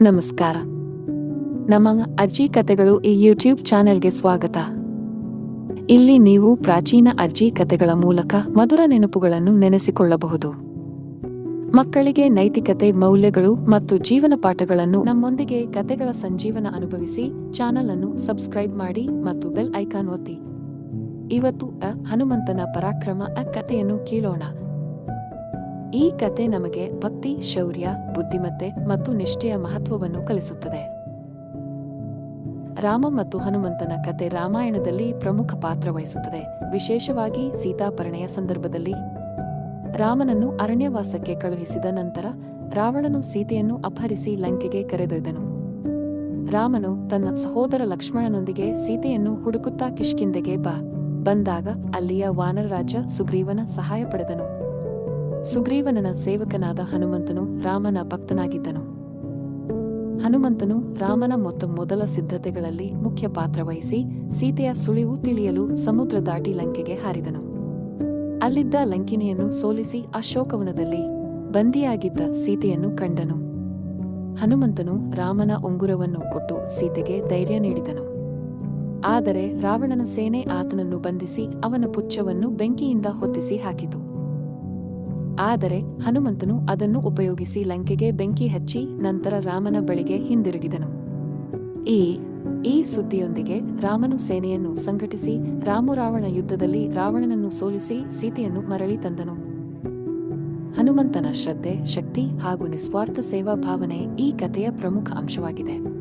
ನಮಸ್ಕಾರ. ನಮ್ಮ ಅಜ್ಜಿ ಕತೆಗಳು ಈ ಯೂಟ್ಯೂಬ್ ಚಾನೆಲ್ಗೆ ಸ್ವಾಗತ. ಇಲ್ಲಿ ನೀವು ಪ್ರಾಚೀನ ಅಜ್ಜಿ ಕತೆಗಳ ಮೂಲಕ ಮಧುರ ನೆನಪುಗಳನ್ನು ನೆನೆಸಿಕೊಳ್ಳಬಹುದು. ಮಕ್ಕಳಿಗೆ ನೈತಿಕತೆ, ಮೌಲ್ಯಗಳು ಮತ್ತು ಜೀವನ ಪಾಠಗಳನ್ನು ನಮ್ಮೊಂದಿಗೆ ಕತೆಗಳ ಸಂಜೀವನ ಅನುಭವಿಸಿ ಚಾನೆಲ್ ಅನ್ನು ಸಬ್ಸ್ಕ್ರೈಬ್ ಮಾಡಿ ಮತ್ತು ಬೆಲ್ ಐಕಾನ್ ಒತ್ತಿ. ಇವತ್ತು ಅ ಹನುಮಂತನ ಪರಾಕ್ರಮ ಅ ಕಥೆಯನ್ನು ಕೇಳೋಣ. ಈ ಕತೆ ನಮಗೆ ಭಕ್ತಿ, ಶೌರ್ಯ, ಬುದ್ಧಿಮತ್ತೆ ಮತ್ತು ನಿಷ್ಠೆಯ ಮಹತ್ವವನ್ನು ಕಲಿಸುತ್ತದೆ. ರಾಮ ಮತ್ತು ಹನುಮಂತನ ಕತೆ ರಾಮಾಯಣದಲ್ಲಿ ಪ್ರಮುಖ ಪಾತ್ರ ವಹಿಸುತ್ತದೆ. ವಿಶೇಷವಾಗಿ ಸೀತಾಪರಣೆಯ ಸಂದರ್ಭದಲ್ಲಿ. ರಾಮನನ್ನು ಅರಣ್ಯವಾಸಕ್ಕೆ ಕಳುಹಿಸಿದ ನಂತರ ರಾವಣನು ಸೀತೆಯನ್ನು ಅಪಹರಿಸಿ ಲಂಕೆಗೆ ಕರೆದೊಯ್ದನು. ರಾಮನು ತನ್ನ ಸಹೋದರ ಲಕ್ಷ್ಮಣನೊಂದಿಗೆ ಸೀತೆಯನ್ನು ಹುಡುಕುತ್ತಾ ಕಿಷ್ಕಿಂದೆಗೆ ಬಾ ಬಂದಾಗ ಅಲ್ಲಿಯ ವಾನರರಾಜ ಸುಗ್ರೀವನ ಸಹಾಯ ಪಡೆದನು. ಸುಗ್ರೀವನನ ಸೇವಕನಾದ ಹನುಮಂತನು ರಾಮನ ಭಕ್ತನಾಗಿದ್ದನು. ಹನುಮಂತನು ರಾಮನ ಮೊತ್ತ ಮೊದಲ ಸಿದ್ಧತೆಗಳಲ್ಲಿ ಮುಖ್ಯ ಪಾತ್ರ ವಹಿಸಿ ಸೀತೆಯ ಸುಳಿವು ತಿಳಿಯಲು ಸಮುದ್ರ ದಾಟಿ ಲಂಕೆಗೆ ಹಾರಿದನು. ಅಲ್ಲಿದ್ದ ಲಂಕಿನಿಯನ್ನು ಸೋಲಿಸಿ ಅಶೋಕವನದಲ್ಲಿ ಬಂದಿಯಾಗಿದ್ದ ಸೀತೆಯನ್ನು ಕಂಡನು. ಹನುಮಂತನು ರಾಮನ ಉಂಗುರವನ್ನು ಕೊಟ್ಟು ಸೀತೆಗೆ ಧೈರ್ಯ ನೀಡಿದನು. ಆದರೆ ರಾವಣನ ಸೇನೆ ಆತನನ್ನು ಬಂಧಿಸಿ ಅವನ ಪುಚ್ಛವನ್ನು ಬೆಂಕಿಯಿಂದ ಹೊತ್ತಿಸಿ ಹಾಕಿತು. ಆದರೆ ಹನುಮಂತನು ಅದನ್ನು ಉಪಯೋಗಿಸಿ ಲಂಕೆಗೆ ಬೆಂಕಿ ಹಚ್ಚಿ ನಂತರ ರಾಮನ ಬಳಿಗೆ ಹಿಂದಿರುಗಿದನು. ಈ ಈ ಸುದ್ದಿಯೊಂದಿಗೆ ರಾಮನು ಸೇನೆಯನ್ನು ಸಂಘಟಿಸಿ ರಾಮುರಾವಣ ಯುದ್ಧದಲ್ಲಿ ರಾವಣನನ್ನು ಸೋಲಿಸಿ ಸೀತೆಯನ್ನು ಮರಳಿ ತಂದನು. ಹನುಮಂತನ ಶ್ರದ್ಧೆ, ಶಕ್ತಿ ಹಾಗೂ ನಿಸ್ವಾರ್ಥ ಸೇವಾ ಭಾವನೆ ಈ ಕಥೆಯ ಪ್ರಮುಖ ಅಂಶವಾಗಿದೆ.